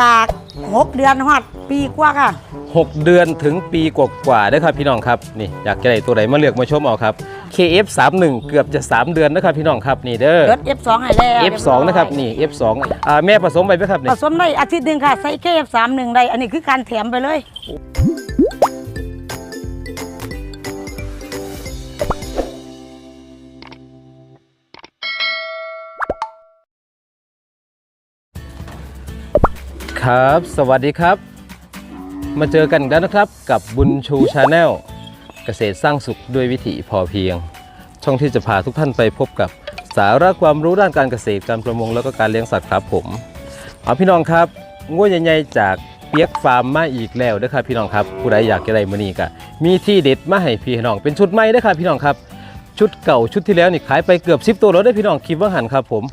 จากหกเดือนฮอดปีกว่าค่ะ 6 เดือนถึงปีกว่าๆเด้อครับพี่น้องครับนี่อยากจะได้ตัวไหนมาเลือกมาชมเอาครับ KF31 เกือบจะ 3 เดือนนะครับพี่น้องครับนี่เด้อเกิด F2 ให้แล้ว F2 นะครับนี่ F2 อ่าแม่ผสมไปไหมครับผนี่สมได้อาทิตย์หนึ่งค่ะ ใส่ KF31 ได้ อันนี้คือการแถมไปเลย ครับ สวัสดีครับ มาเจอกันอีกแล้วนะครับ กับบุญชูชาแนลเกษตรสร้างสุขด้วยวิถีพอเพียง ช่องที่จะพาทุกท่านไปพบกับสาระความรู้ด้านการเกษตรการประมงแล้วก็การเลี้ยงสัตว์ครับผมเอาพี่น้องครับงวดใหญ่ๆจากเปียกฟาร์มมาอีกแล้วนะครับพี่น้องครับผู้ใดอยากจะได้มือนี้ก็มีที่เด็ดมาให้พี่น้อง เป็นชุดใหม่เด้อครับพี่น้องครับ ชุดเก่าชุดที่แล้วนี่ขายไปเกือบ10ตัวแล้วได้พี่น้องคลิปว่าหันครับผม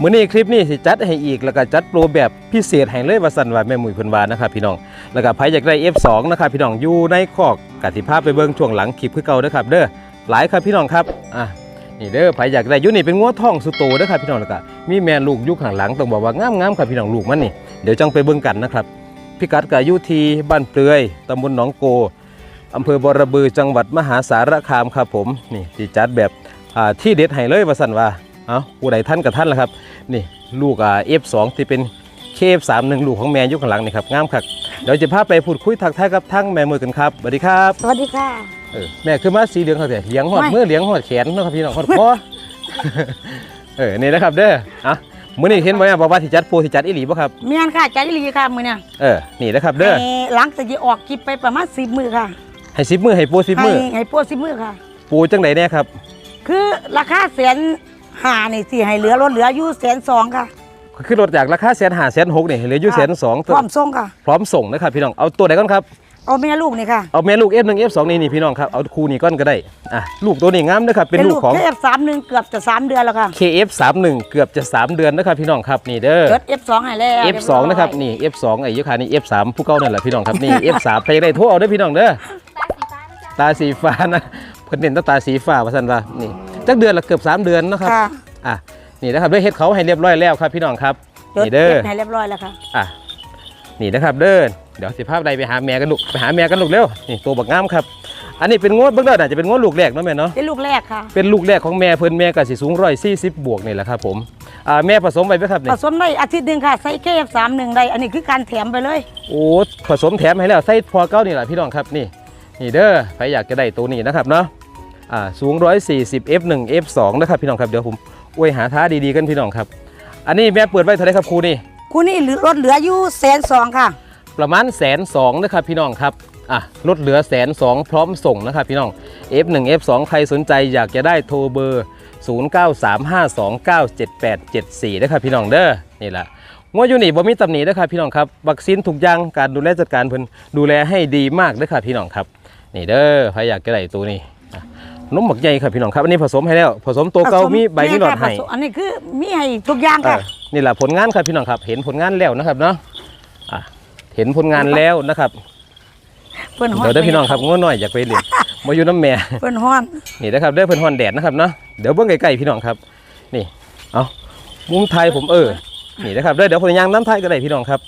มื้อนี้คลิปนี้สิจัดให้อีกแล้วก็จัดโปรแบบพิเศษให้เลยว่าสั่นว่าแม่มุยเพิ่นว่านะครับพี่น้องแล้วก็ใครอยากได้ F2 นะครับพี่น้องอยู่ในคอกกติภาพไปเบิ่งช่วงหลังคลิปคือเก่าเด้อครับ เด้อหลายครับพี่น้องครับอะนี่เด้อใครอยากได้อยู่นี่เป็นงัวทองสุโตเด้อครับพี่น้องแล้วก็มีแม่ลูกอยู่ข้างหลังต้องบอกว่างามๆครับพี่น้องลูกมันนี่เดี๋ยวจังไปเบิ่งกันนะครับพิกัดก็อยู่ที่บ้านเปลือยตำบลหนองโกอำเภอบรบือจังหวัดมหาสารคามครับผมนี่ที่จัดแบบอ่าที่เด็ดให้เลยว่าสั่นว่า เอาผู้ใดท่านกับท่านละครับ นี่ลูกอ่า F2 ที่เป็น KF31 ลูกของแม่อยุคข้างหลังนี่ครับงามคักเดี๋ยวจะพาไปพูดคุยทักทายกับทั้งแม่มือกันครับสวัสดีครับสวัสดีค่ะเออแม่คือมาสีเหลืองเขาแต่เหลียงหอดไม่มือเหลียงหอดแขนเนาะครับพี่น้องหอดคอเออนี่นะครับเด้ออะมื้อนี้เห็นบ่แม่บอกว่าที่จัดโปรที่จัดอีหลีบ่ครับเมียนค่ะใจรีค่ะมือเนี่ยเออนี่นะครับเด้อให้หลังจากที่ออกคลิปไปประมาณสิบมือค่ะ ให้สิบมือให้โปรสิบให้มือให้พวกสิบมือค่ะ ปูจังไดแน่ครับ คือราคาแสน หานี่สิให้เหลือลดเหลืออยู่แสนสองค่ะคือลดจากราคาแสนห้าแสนหกนี่เหลืออยู่แสนสองพร้อมส่งค่ะ พร้อมส่งนะครับพี่น้องเอาตัวไหนก่อนครับเอาแม่ลูกนี่ค่ะเอาแม่ลูก F1 F2 นี่นี่พี่น้องครับเอาคู่นี้ก้อนก็ได้อะลูกตัวนี้งามนะครับเป็นลูกของเอฟสามหนึ่งเกือบจะสามเดือนแล้วค่ะ KF31 เกือบจะ3เดือนนะครับพี่น้องครับนี่เด้อเกิด F2 ให้แล้ว F2 นะครับนี่ F2 ไอ้ยุคานี่ F3 ผู้เก่านั่นแหละพี่น้องครับนี่ F3 ไปได้โทรเอาได้อพี่น้องเด้อตาสีฟ้านะเพิ่นเน้นแตาตาสีฟ้าว่าซั่นว่านี่ จักเดือนละเกือบ 3 เดือนเนาะครับค่ะอะนี่นะครับด้วยเฮ็ดเขาให้เรียบร้อยแล้วครับพี่น้องครับเกิดนี่เด้อให้เรียบร้อยแล้วค่ะอะนี่นะครับเด้อเดี๋ยวสิภาพใดไปหาแม่กันลูกไปหาแม่กันลูกเร็วนี่ตัวบักงามครับ อันนี้เป็นงวดเบื้องต้นอาจจะเป็นงวดลูกแรกเนาะแม่เนาะ เป็นลูกแรกค่ะ เป็นลูกแรกของแม่เพิ่นแม่ก็สิสูงร้อยสี่สิบบวกนี่แหละครับผมอ่าแม่ผสมไปไหมครับผเนี่ยสมได้อาทิตย์หนึ่งค่ะ ใส่ KF31 ได้ อันนี้คือการแถมไปเลย โอ้ผสมแถมให้แล้วไส้พอเก้านี่แหละพี่น้องครับนี่ นี่เด้อใครอยากจะได้ตัวนี้นะครับเนาะอ่า สูง 140 F1 F2 นะครับพี่น้องครับเดี๋ยวผมอวยหาท้าดีๆกันพี่น้องครับ อันนี้แม่เปิดไว้เท่าไหรครับครูนี่คู่นี้เหลือลดเหลืออยู่แสนสองค่ะ ประมาณแสนสองนะครับพี่น้องครับอะลดเหลือแสนสองพร้อมส่งนะครับพี่น้อง F1 F2 ใครสนใจอยากจะได้โทรเบอร์ 0935297874 นะครับพี่น้องเด้อนี่แหละงวดอยู่นี่บ่มีตำหนินะครับพี่น้องครับวัคซีนถูกอยางการดูแลจัดการเพิ่นดูแลให้ดีมากเด้อครับพี่น้องครับ นี่เด้อใครอยากจะได้ตัวนี้อะ นมหมักใหญ่ครับพี่น้องครับอันนี้ผสมให้แล้ว ผสมตัวเก่าผสมีใบมีหลอดให้ผสมอันนี้คือมีให้ทุกอย่างเอค่ะอนี่แหละผลงานครับพี่น้องครับ เห็นผลงานแล้วนะครับเนาะอะเห็นผลงานแล้วนะครับเพิ่นฮ้อนเดี๋ยวได้อพี่น้องครับง้อหน่อยอยากไปเรียนมาอยู่น้ำแม่เพิ่นฮ้อนนี่นะครับเด้อเพิ่นฮอนแดดนะครับเนาะเดี๋ยวเบิ่งไกลๆพี่น้องครับ นี่เอามุมไทยผมเออนี่นะครับเด้อเดี๋ยวผมยางน้ำไทยก็ได้พี่น้องครับ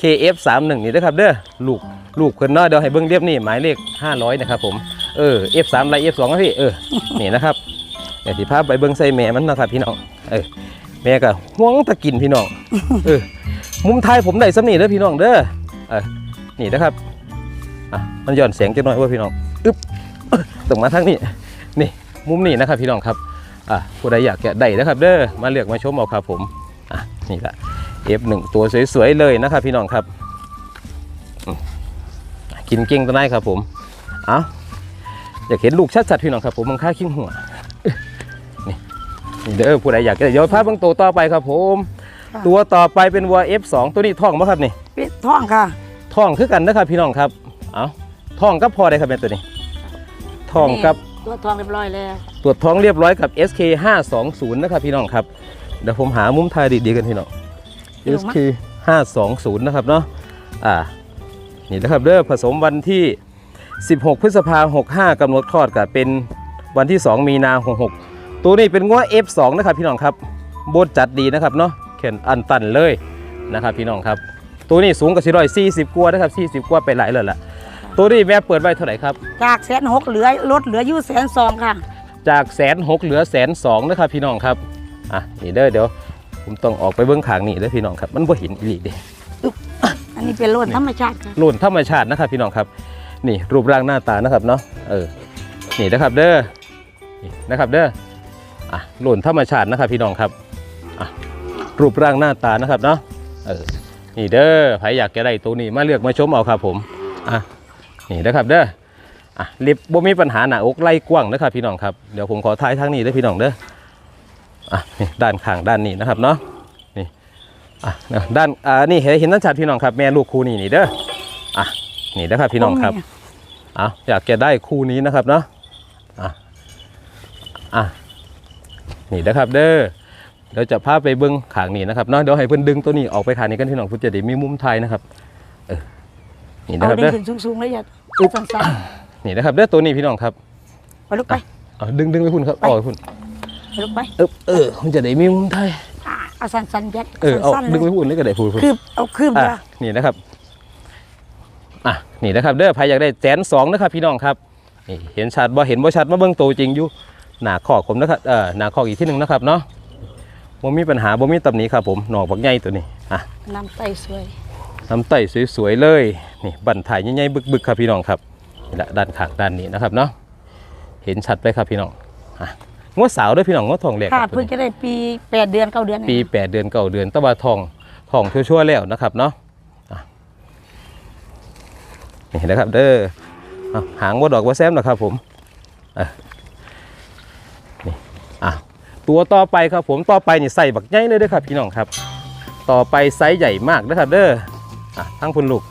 KF31 นี่นะครับเด้อลูกลูกเพิ่นเนาะเดี๋ยวให้เบิ่งเรียบนี่หมายเลข500นะครับผม เออ F3 ไร F2 นะพี่เออนี่นะครับเดี๋ยวสิพาไปเบิ่งใส่แม่มันนะครับพี่น้องเออแม่ก็ห่วงตะกินพี่น้องเออมุมไทยผมได้สำนีเด้อพี่น้องเด้อเออนี่นะครับอะมันย้อนแสงจังหน่อยว่าพี่น้องอึ๊บต้องมาทางนี้นี่มุมนี้นะครับพี่น้องครับอะผู้ใดอยากจะได้นะครับ เด้อมาเลือกมาชมเอาครับผมอะนี่ละ F1 ตัวสวยๆเลยนะครับพี่น้องครับอืมกินเก่งตัวไหนครับผม เอา อยากเห็นลูกชัดๆพี่น้องครับผมมังค่าขิ้งหัวนี่นี่เด้อผู้ใดอยากจะได้เดี๋ยวพาเบางตัวต่อไปครับผม ค่ะ ตัวต่อไปเป็นวัว F2 ตัวนี้ท้องไหมครับนี่ปิดท้องค่ะ ท้องคือกันนะครับพี่น้องครับเอาท้องกับพอได้ครับแม่ตัวนี้ท้องกับ ตัวท้องเรียบร้อยแล้ว ตรวจท้องเรียบร้อยกับ SK 520นะครับพี่น้องครับ เดี๋ยวผมหามุมถ่ายดีๆกันพี่น้อง SK 520นะครับเนาะ อ่า นี่นะครับเด้อผสมวันที่ 16 พฤษภา65กำหนดคลอดกับเป็นวันที่ 2 มีนา66ตัวนี้เป็นง้ว F2 นะครับพี่น้องครับโบดจัดดีนะครับเนาะแขนอันตันเลยนะครับพี่น้องครับ ตัวนี้สูงกว่าสี่ร้อยสี่สิบกว่านะครับสี่สิบกว่าไปหลายเลยล่ะ ตัวนี้แม่เปิดไว้เท่าไหร่ครับ จากแสนหกเหลือลดเหลืออยู่แสนสองค่ะ จากแสนหกเหลือแสนสองนะครับพี่น้องครับอะนี่เด้อเดี๋ยว ผมต้องออกไปเบื้องขางนี่เด้อพี่น้องครับ มันบ่เห็นอีหลีเด้อันนี้เป็นโลนธรรมชาติค่ะรุ่นธรรมชาตินะครับพี่น้องครับ นี่รูปร่างหน้าตานะครับเนาะเออนี่นะครับเด้อนี่นะครับเด้ออะรุ่นธรรมชาตินะครับพี่น้องครับอะรูปร่างหน้าตานะครับเนาะเออนี่เด้อใครอยากจะได้ตัวนี้มาเลือกมาชมเอาครับผมอะนี่นะครับเด้ออะลิบบ่มีปัญหาหนาอกไล่กว้างนะครับพี่น้องครับเดี๋ยวผมขอท้ายทางนี้เด้พี่น้องเด้ออะนี่ด้านข้างด้านนี้นะครับเนาะนี่อะนะด้านอ่านี่เห็นเห็นด้านชัดพี่น้องครับแม่ลูกคู่นี่นี่เด้ออะ นี่นะครับพี่น้องครับอะอยากจะได้คู่นี้นะครับเนาะอะอะนี่นะครับเด้อเดี๋ยวจะพาไปเบิ้งขางนี้นะครับเนาะเดี๋ยวให้เพิ่นดึงตัวนี้ออกไปขางนี้กันพี่น้องเพื่อจะได้มีมุมไทยนะครับเออนี่นะเอาครับได้เด้อขึ้นสูงๆแล้วอย่าอุ๊บสั้นนี่นะครับเด้อตัวนี้พี่น้องครับๆไปลุกไปเอาดึงดึงไปพุ่นครับไปอ๋อพุ่นไปลุกไปเออเออมันจะได้มีมุมไทยอ่าเอาสั้นๆยัดเออเอาสั้นๆเลดึงไปยพุ่นเลยก็ได้พุ่นพุ่นคืบเอาคืบอะเดียวนี่นะครับ อะนี่นะครับเด้อใครอยากได้แสนสองนะครับพี่น้องครับนี่เห็นชัดบ่เห็นบ่ชัดมาเบิ่งตัวจริงอยู่หน้าคอกผมนะครับเออหน้าคอกอีกที่หนึ่งนะครับเนาะบ่มีปัญหาบ่มีตำหนิครับผมหนอกบักใหญ่ตัวนี้อะน้ำไตสวยน้ำไต่สวยๆเลยนี่บันถ่ายใหญ่ๆบึกๆครับพี่น้องครับนี่แหละด้านข้างด้านนี้นะครับเนาะเห็นชัดไปครับพี่น้องอะงวดสาวด้วยพี่น้องงวดทองแหลกค่ะครับเพิ่งจะได้ปีแปดเดือนเก้าเดือน ปีเนี่ยแปดเดือนเก้าเดือนแตะวันทองทองชั่วๆแล้วนะครับเนาะอะ นี่นะครับเด้ออะหางว่าดอกว่าแซมนะครับผมอะนี่อะตัวต่อไปครับผมต่อไปนี่ใส่บักใหญ่เลยเด้อครับพี่น้องครับ ต่อไปไซส์ใหญ่มากนะครับเด้ออะทั้งพุ่นลูก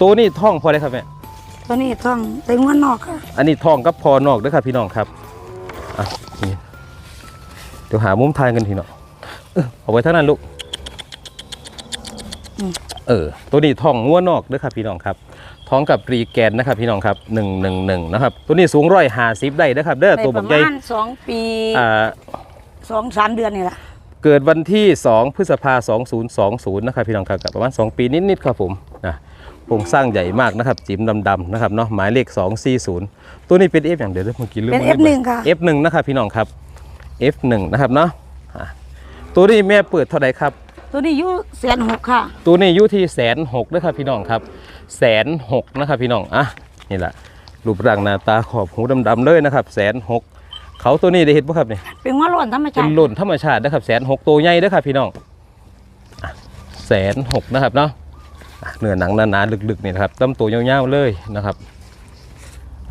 ตัวนี้ท่องพอได้ครับแม่ตัวนี้ต้องเต็งว่านอกค่ะอันนี้ท่องกับพอนอกเด้อครับพี่น้องครับอะนี่เดี๋ยวหามุมทายกันพี่น้องเออเอาไว้เท่านั้นลูก เออ ตัวนี้ท่องงัวนอกเด้อครับพี่น้องครับท้องกับรีแกนนะครับพี่น้องครับหนึ่งหนึ่งหนึ่งนะครับ ตัวนี้สูงร้อยห้าสิบได้นะครับ เด้อได้ตัวปบัระกใหญ่มาณสองปีอ่าสองสามเดือนนี่แหละเกิดวันที่ 2 พฤษภา2020นะครับพี่น้องครับกับประมาณ 2 ปีนิดๆครับผมนะโครงสร้างใหญ่มากนะครับ จิ๋มดำๆนะครับเนาะหมายเลข 240 ตัวนี้เป็น F อย่างเดียวเด้อเมื่อกี้ลืมเป็นไว้ F1 ค่ะ F1 นะครับพี่น้องครับ F1 นะครับเนาะอะตัวนี้แม่เปิดเท่าไหร่ครับ ตัวนี้อยู่แสนหกค่ะ ตัวนี้อยู่ที่แสนหกนะครับพี่น้องครับแสนหกนะครับพี่น้องอะนี่แหละรูปร่างหน้าตาขอบหูดำๆเลยนะครับแสนหกเขาตัวนี้ได้เห็นปะครับเนี่ยเป็นว่าร้อนธรรมเป็ชานติหล่นธรรมชาตินะครับแสนหกตัวใหญ่นะครับพี่น้องแสนหกนะครับเนาะอะเนื้อหนังหนาๆลึกๆนี่นะครับลำตัวยาวๆเลยนะครับ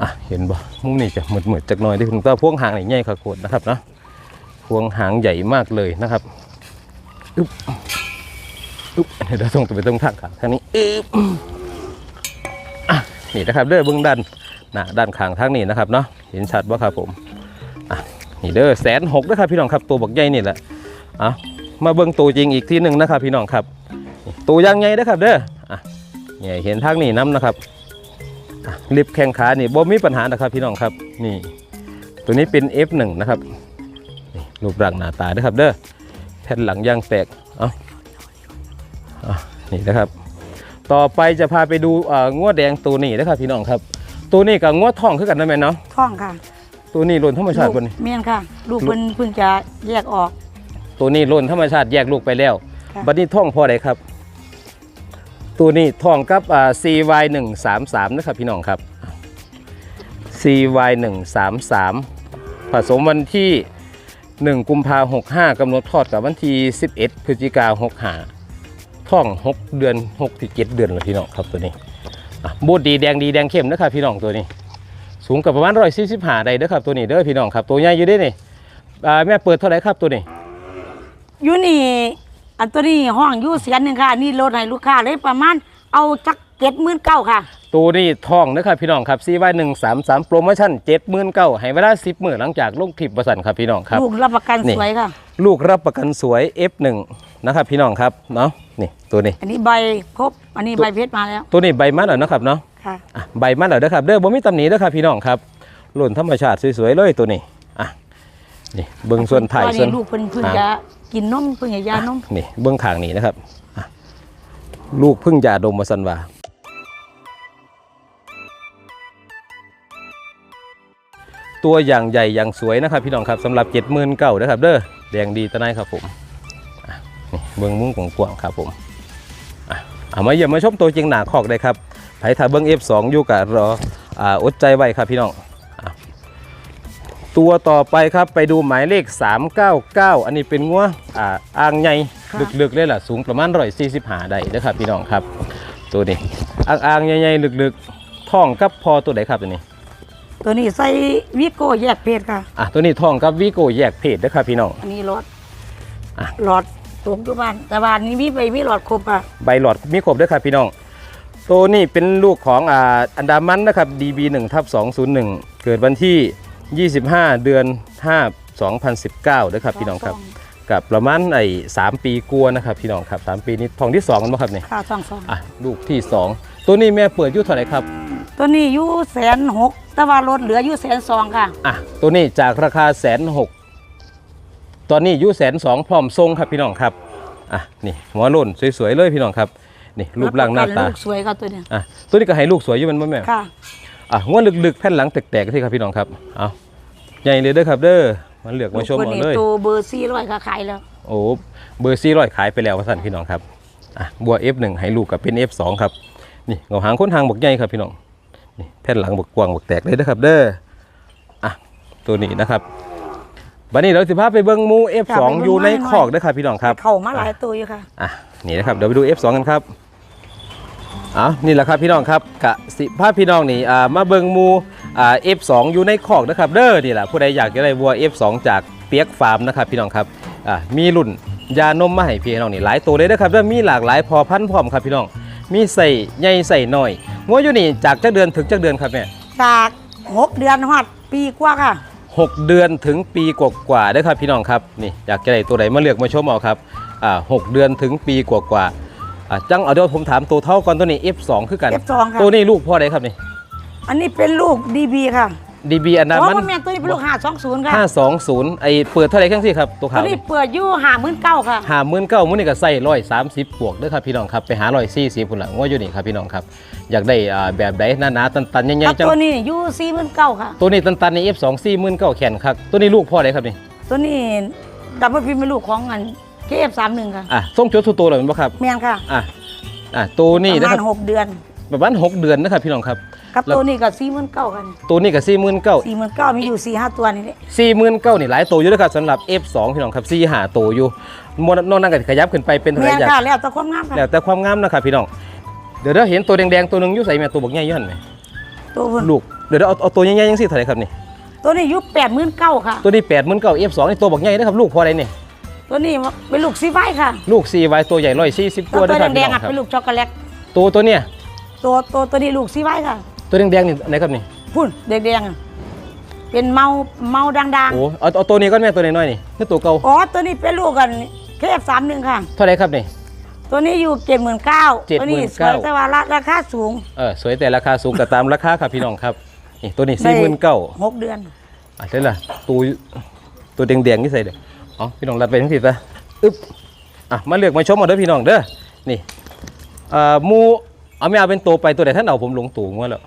อะเห็นบ่มุมนี้จะเหมือนๆจากหน่อยที่ถึงตัวพวงหางนี่ใหญ่ขะโคตรนะครับเนาะพวงหางใหญ่มากเลยนะครับ อึ๊บอึ๊บเดี๋ยวเราต้องไปตรงทางขางทางนี้อึ๊บอะนี่นะครับเด้อเบื้องด้านน้าด้านข้างทางนี้นะครับเนาะเห็นชัดบ่ครับผมนี่เด้อแสนหกนะครับพี่น้องครับตัวบักใหญ่นี่แหละอะมาเบิ่งตัวจริงอีกทีหนึ่งนะครับ พี่น้องครับตัวยังไงนะครับเด้ออะเนี่ยเห็นทางนี้น้ำนะครับลิบแข้งขานี่บ่มีปัญหานะครับพี่น้องครับนี่ตัวนี้เป็น F1 นะครับรูปร่างหน้าตาเด้อครับเด้อ แผ่นหลังยางแตกเอาอะนี่นะครับ ต่อไปจะพาไปดูเอ่องวดแดงตัวนี้นะครับพี่น้องครับ ตัวนี้กับงวดทองคือกันนะแม่เนาะท้องค่ะ ตัวนี้หล่นธรรมชาติบนเมียนค่ะ ลูกเพิ่นเพิ่งจะแยกออก ตัวนี้ล้นธรรมชาติแยกลูกไปแล้วค่ะบัดนี้ท่องพอใดครับ ตัวนี้ท่องกับอ่า CY 1 3 3 นะครับพี่น้องครับ CY 1 3 3 ผสมวันที่ 1 กุมภาหกห้ากำหนดทอดกับวันที่ 11 พฤศจิกาหกห้าท่อง 6 เดือน6ที่7เดือนแล้วพี่น้องครับตัวนี้บูดดีแดงดีแดงเข้มนะครับพี่น้องตัวนี้ สูงกับประมาณร้อยสี่สิบห้าได้เด้อครับตัวนี้เด้อพี่น้องครับตัวใหญ่อยู่เด้นี่แม่เปิดเท่าไหร่ครับตัวนี้อยู่นี่อันตัวนี้ห้องอยู่แสนหนึ่งค่ะนี่ลดให้ลูกค้าเลยประมาณเอาจัก เจ็ดหมื่นเก้าค่ะ ตัวนี้ทองนะครับพี่น้องครับซีวายหนึ่งสามสามโปรโมชั่นเจ็ดหมื่นเก้าให้เวลาสิบหมื่นหลังจากลงคลิปประสันครับพี่น้องครับ ลูกรับประกันนี่ สวยค่ะ ลูกรับประกันสวย F1 นะครับพี่น้องครับเนาะนี่ตัวนี้ อันนี้ใบครบ อันนี้ใบเพชรมาแล้วตัวนี้ใบมันแล้วนะครับเนาะ ค่ะ อะใบมันแล้วนะครับเด้อบ่มีตำหนิเด้อครับพี่น้องครับหล่นธรรมชาติสวยๆเลยตัวนี้อะนี่เบิ้งส่วนถ่ายตอนส่วนนี้ลูกเพิ่นเพิ่งหางจะกินนมเพิ่งจะยานม นี่เบื้องขางนี้นะครับอะลูกพึ่งยาดมมาสันว่า ตัวอย่างใหญ่อย่างสวยนะครับ พี่น้องครับสำหรับเจ็ดหมื่นเก้านะครับเด้อแดงดีตะไนครับผมอะนี่เบิ้งมุ้งของกวางครับผมอะเอามาเยี่ยมมาชมตัวจริงหนาคอกได้ครับไผถ้าเบิ้ง F2 อยู่กับรออ่าอดใจไว้ครับพี่น้องอะตัวต่อไปครับไปดูหมายเลข 399 อันนี้เป็นงัวอ่าอ่างใหญ่ค่ะลึกๆเลยล่ะสูงประมาณร้อยสี่สิบหาได้เด้อครับพี่น้องครับ ตัวนี้อ่างอ่างๆใหญ่ๆลึกๆท้องกับพอตัวไหนครับตัวนี้ ตัวนี้ใส่วิโก้แยกเพศค่ะ อะตัวนี้ท้องกับวีโก้แยกเพศเด้อครับพี่น้อง อันนี้หลอดอะ หลอดตกอยู่บ้านแต่บ้านนี้มีใบมีหลอดครบอะใบหลอดมีครบเด้วยครับพี่น้อง ตัวนี้เป็นลูกของอ่าอันดามันนะครับ DB1 ทับ201 เกิดวันที่ 25 เดือน 5 2019เด้อครับพี่น้องครับ กับประมาณไอ้3ปีกลัวานะครับพี่น้องครับ3ปีนี้ทองที่2กันบ่ครับเนี่ยค่าช่องสองอะลูกที่2ตัวนี้แม่เปิดอยู่เท่าไหร่ครับ ตัวนี้อยู่แสนหก แต่ว่ารถเหลืออยู่แสนสองค่ะ อะตัวนี้จากราคาแสนหกตอนนี้อยู่แสนสองพร้อมทรงครับพี่น้องครับอะนี่หัวโล้นสวยๆเลยพี่น้องครับนี่รูปร่างหน้าตาลูกสวยครับตัวเนี้ยอะตัวนี้ก็ให้ลูกสวยอยู่แมันบ่แม่ค่ะอะหัวลึกๆแผ่นหลังแตกๆที่ครับพี่น้องครับเอาใหญ่เลยเด้อครับเด้อมาเลือกมาชมคนเอานี้เลยตัวเบอร์สี่ร้อยค่ะขายแล้วโอ้เบอร์ซี่ร้อยขายไปแล้วว่าสั่นพี่น้องครับอะบัว F1 ให้ลูกกับเป็น F2 ครับนี่เงาหางค้นหางบักใหญ่ครับพี่น้อง นี่แผ่นหลังบักกว้างบักแตกเลยเด้อครับ เด้ออะตัวนี้นะครับวันนี้เราสิพาไปเบิ้งหมู F2 อยู่ในคอกเด้อครับพี่น้องครับเข้ามาหลายตัวอยู่ค่ะอะนี่นะครับเดี๋ยวไปดู F2 กันครับอะนี่แหละครับพี่น้องครับกะสิภาพพี่น้องนี่อ่ามาเบิงหมูอ่า F2 อยู่ในคอกนะครับ เด้อนี่แหละผู้ใดอยากจะได้วัว F2 จากเปียกฟาร์มนะครับพี่น้องครับอ่ามีรุ่นยานมมาให้พี่น้องนี่หลายตัวเลยนะครับเด้อมีหลากหลายพอพันธุ์พร้อมครับพี่น้องมีใส่ใหญ่ใส่น้อย งัวอยู่นี่จากจักเดือนถึงจักเดือนครับแม่จากหกเดือนฮอดปีกว่าค่ะ หกเดือนถึงปีกว่าๆเด้อครับพี่น้องครับนี่อยากจะได้ตัวไหนมาเลือกมาชมเอาครับอ่าหกเดือนถึงปีกว่าๆอ่าจังเอาเดี๋ยวผมถามตัวเท่าก่อนตัวนี้ F2 คือกัน F2 ค่ะตัวนี้ลูกพ่อใดครับนี่อันนี้เป็นลูกดีบีค่ะ DB อันนั้นเพราะมันว่าแม่ตัวนี้เป็นลูกห้าสองศูนย์ค่ะ520ไอเปิดเท่าไหร่แค่สิครับตัวตัขาววนี้นี่เปิดอยู่ห้าหมื่นเก้าค่ะ หาหมื่นเก้ามื้อนี่ก็ใส่ร้อยสามสิบบวกเด้อครับพี่น้องครับไปหาร้อยสี่สิบพุ่นละว่าอยู่นี่ครับพี่น้องครับอยากได้อ่าแบบใดหนาๆตันๆใหญ่ครับๆจังตัวนี้อยู่สี่หมื่นเก้าค่ะ ตัวนี้ตันๆใน F2 สี่หมื่นเก้าแขนครับตัวนี้ลูกพ่อใดครับนี่ตัวนี้ดับเบิลพิมพ์เป็นลูกของอันเคเอฟสามหนึ่งค่ะ อะส่งจดทุกตัวเลยมั้ยครับแม่นค่ะอะอะตัวนี้ประนะมาคณรับหกเดือนประมาณหกเดือนนะครับพี่น้องครับ ครับแล้วตัวนี้ก็สี่หมื่นเก้ากันตัวนี้ก็สี่หมื่นเก้าสี่หมื่นเก้ามีอยู่สี่ห้าตัวนี่แหละสี่หมื่นเก้านี่หลายตัวอยู่นะครับสำหรับ F2 พี่น้องครับสี่หาตัวอยู่มวนนอกนั้นก็ขยับขึ้นไปเป็นเท่าไหแม่ร่นอยากค่ะแล้วแต่ความงามค่ะแล้วแต่ความงามนะครับพี่น้องเดี๋ยวเราเห็นตัวแดงๆตัวหนึงอยู่ใส่แม่ตัวบักใหญ่อยันไหมตัวพุ่นลูกเดี๋ยวเราเอาเอาตัวใหญ่ๆยังสิเท่าไหร่ครับนี่ตัวนี้อยู่แปดหมื่นเก้าค่ะ ตัวนี้แปดหมื่นเก้า F2 นี่ตัวบักใหญ่นะครับลูกพออะไรนี่ตัวนี้เป็นลูกซีไฟค่ะ ลูก 4Y ตัวใหญ่ร้อยสี่สิบตัตัววตัวนะครับแดพี่งน้ๆองอะครับเป็นลูกช็อกโกแลตตัวตัวเนี้ยตัวตัวตัวนี้ลูกซีไฟค่ะ ตัวแดงๆนี่ไหนครับนี่พุ่นแดงๆอะเป็นเมาเมาดังโอ้เอาเอาตัวนี้ก่อนแม่ตัวน้อยๆนี่คือตัวเก่าๆอ๋อตัวนี้เป็นลูกกันเคเอฟสามหนึ่งค่ะ เท่าไหร่ครับนี่ ตัวนี้อยู่เจ็ดหมื่นเก้า79,000ตัวนี้สวยแต่ว่าราคาสูงเออสวยแต่ราคาสูงก็ตามราคาครับพี่น้องครับนี่ตัวนี้สี่หมื่นเก้าหกเดือนอะเท่าไหร่ตัวตัวแดงๆนี่ใส่เด้ออ๋อพี่น้องรัดไปทั้งทีซะอึ๊บอะมาเลือกมาชมเอาเด้อพี่น้องเด้อนี่เอ่อหมูเอาไม่เอาเป็นตัวไปตัวไหนท่านเอาผมลงตู่งัวแล้ว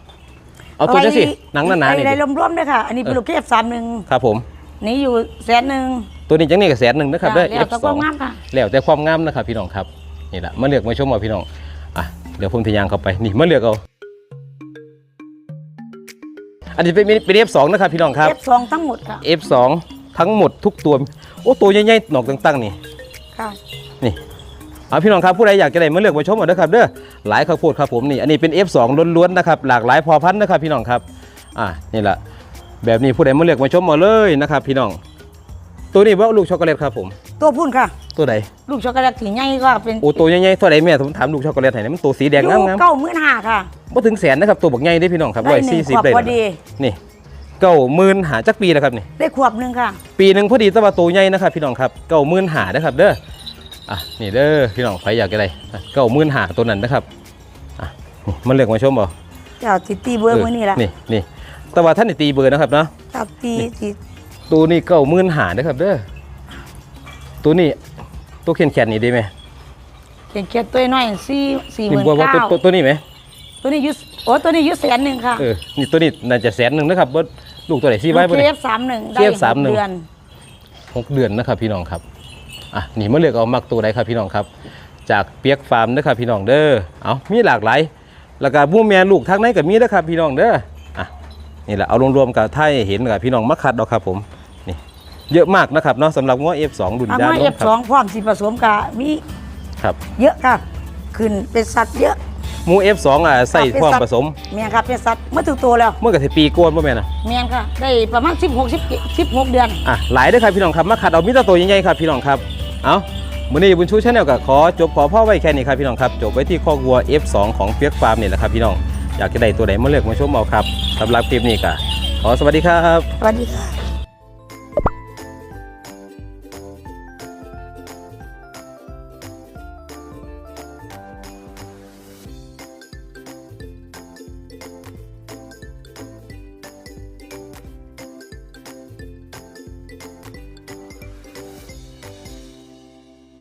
เอาตัวนี้สิหนังหนาๆนี่ในดิรวมๆด้วยค่ะ อันนี้เป็นลูกเคฟสามหนึ่งครับผม นี่อยู่แสนหนึ่งตัวนี้จังนี่ก็แสนหนึ่งนะครับเด้อแล้วแต่ F2 ความงามค่ะแล้วแต่ความงามนะครับพี่น้องครับนี่แหละมาเลือกมาชมเอาพี่น้องอะเดี๋ยวผมทะยางเข้าไปนี่มาเลือกเอาอันนี้เป็นเป็น F2 นะครับพี่น้องครับเคฟสองทั้งหมดค่ะ F2 ทั้งหมดทุกตัวโอ้ตัวใหญ่ๆหนอกตั้งๆนี่ค่ะนี่ เอาพี่น้องครับผู้ใดอยากจะได้มาเลือกมาชมเอาเด้อครับเด้อหลายข้าวโพดครับผมนี่อันนี้เป็น F2 ล้วนๆนะครับหลากหลายพอพันธุ์นะครับพี่น้องครับอ่านี่แหละแบบนี้ผู้ใดมาเลือกมาชมเอาเลยนะครับ พี่น้อง ตัวนี้ว่าลูกช็อกโกแลตครับผม ตัวพุ่นค่ะ ตัวใดลูกช็อกโกแลตสีใหญ่ก็เป็นโอ้ตัวใหญ่ๆตัวใดแม่ผมถามลูกช็อกโกแลตไหนมันตัวสีแดงอยู่งามเก้าหมื่นห้าค่ะๆบ่ถึงแสนนะครับตัวบักใหญ่ได้พี่น้องครับได้ร้อยหนึ่สี่งสิบขวบได้พอดีนี่เก้าหมื่นหาจักปีแล้วครับนี่ได้ขวบหนึ่งค่ะ ปีหนึ่งพอดีแต่ว่าตัวใหญ่นะครับพี่น้องครับเก้าหมื่นหานะครับเด้อ อะนี่เด้อพี่น้องใครอยากจะได้เก้าหมื่นหาตัวนั้นนะครับอะนี่มันเลือกมาชมบ่เจ้าติตีเบอร์มือนี่แหละนี่นี่แต่ว่าท่านได้ตีเบอร์นะครับเนาะเจ้าตีตีตัวนี้เก้าหมื่นหานะครับเด้อตัวนี้ตัวแขนแขนๆนี่ดีไหมแขเป็นเกียตัวน้อยสี่สี่หนี่มื่นบัวว่าเก้าตัวตัวตัวนี้ไหมตัวนี้อยุโอ้ตัวนี้อยุแสนหนึ่งค่ะเออนี่ตัวนี้น่าจะแสนหนึ่งนะครับว่าลูกตัวไหนซี่ไว้บ่เคเนี่ยฟสามหนึ่งได้ KF 31เดือนหกเดือนนะครับพี่น้องครับ อะนี่มาเลือกเอามักตัวใดครับพี่น้องครับ จากเปียกฟาร์มนะครับพี่น้องเด้อเอามีหลากหลายแล้วก็ผู้แม่ลูกทางไหนก็มีนะครับพี่น้องเด้ออะนี่แหละเอารวมๆกับไทยเห็นกับพี่น้องมาคัดเอาครับผมนี่เยอะมากนะครับเนาะสำหรับง้อ F2 รุ่นเอายามาโนเอฟคสอรับงพร้อมสิผสมกับมีครับเยอะค่ะขึ้นเป็นสัตว์เยอะหมู F2 อะใส่เป็นความสัตว์ผสมเมียนค่ะเป็นสัตว์เมื่อถึงตัวแล้ว เมื่อกับสิปีโกนป่ะแม่นะเมียนค่ะได้ประมาณ 16 10 16เดือนอะหลายเด้อครับพี่น้องครับมาคัดเอามิตรตัวใหญ่ๆครับพี่น้องครับ เอามื้อนี้บุญชูชาแนลก็ขอจบขอพ่อไว้แค่นี้ครับพี่น้องครับจบไว้ที่ข้อวัว F2 ของเปียกฟาร์มนี่แหละครับพี่น้องอยากจะได้ตัวไหนมาเลือกมาชมเอาครับสำหรับคลิปนี้ก็ขอสวัสดีครับ สวัสดีค่ะ